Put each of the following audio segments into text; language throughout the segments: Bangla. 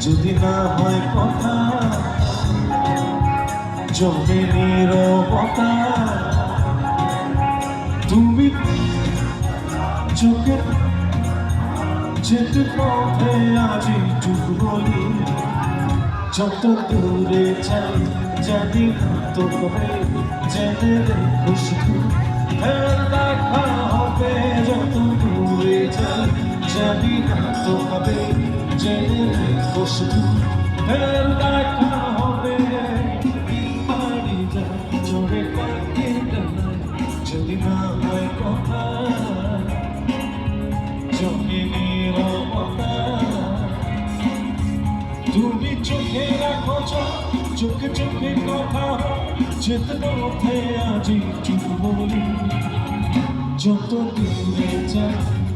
যদি না হয় কথা। জমে নীরবতা। তুমি চোখের যেতে পথে আজি টুকু বলি। যত দূরে যাই, জানি তো ফের দেখা হবে যত দূরে যাই। জানি না তো জেনে রেখো শুধু ফের দেখা হবে। বাড়ি জোরে পাখি ডানায় যদি না হয় কথা জমি নীরবতা তুমি চোখে রাখো চোখ, চোখে কথা যেতে পথে আজি চুপ বলি। যত দূরে যাই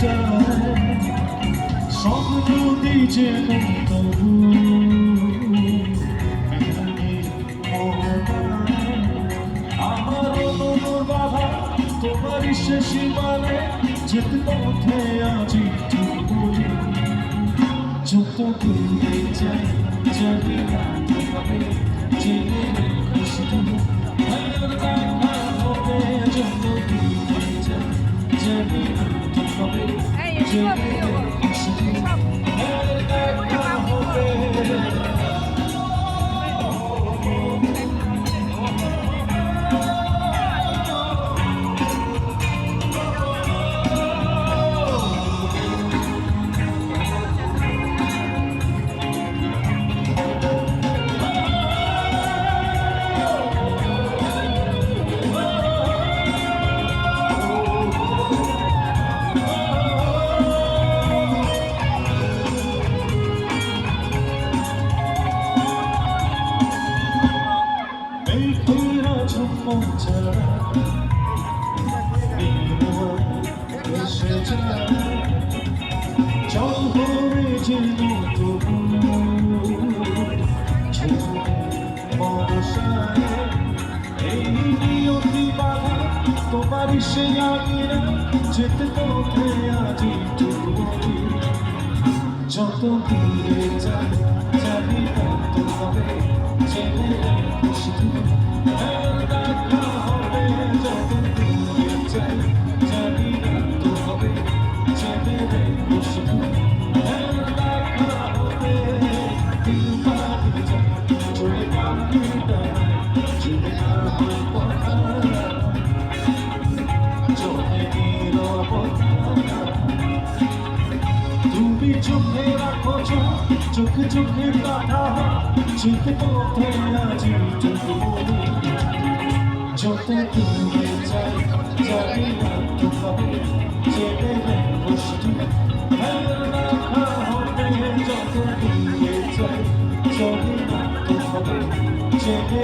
ছুটে যায় সব নদী যে তবু আমার অনুর বাধা তোমার শেষী মানে যেতে পথে আজি যত দূরে যাই জানি না তবে জেনে রেখো শুধু ভালোর দেখা হবে যত দূরে যাই জানি তোমার সে আগিরা যেতে পথে আজি টুকু যত দূরে যাই জানি তত হবে জেনে রেখো তুমি চোখে রাখো চোখ চোখে কথা যেতে পথে আজি যত দূরে যাই জানি না তো কবে কবে জেনে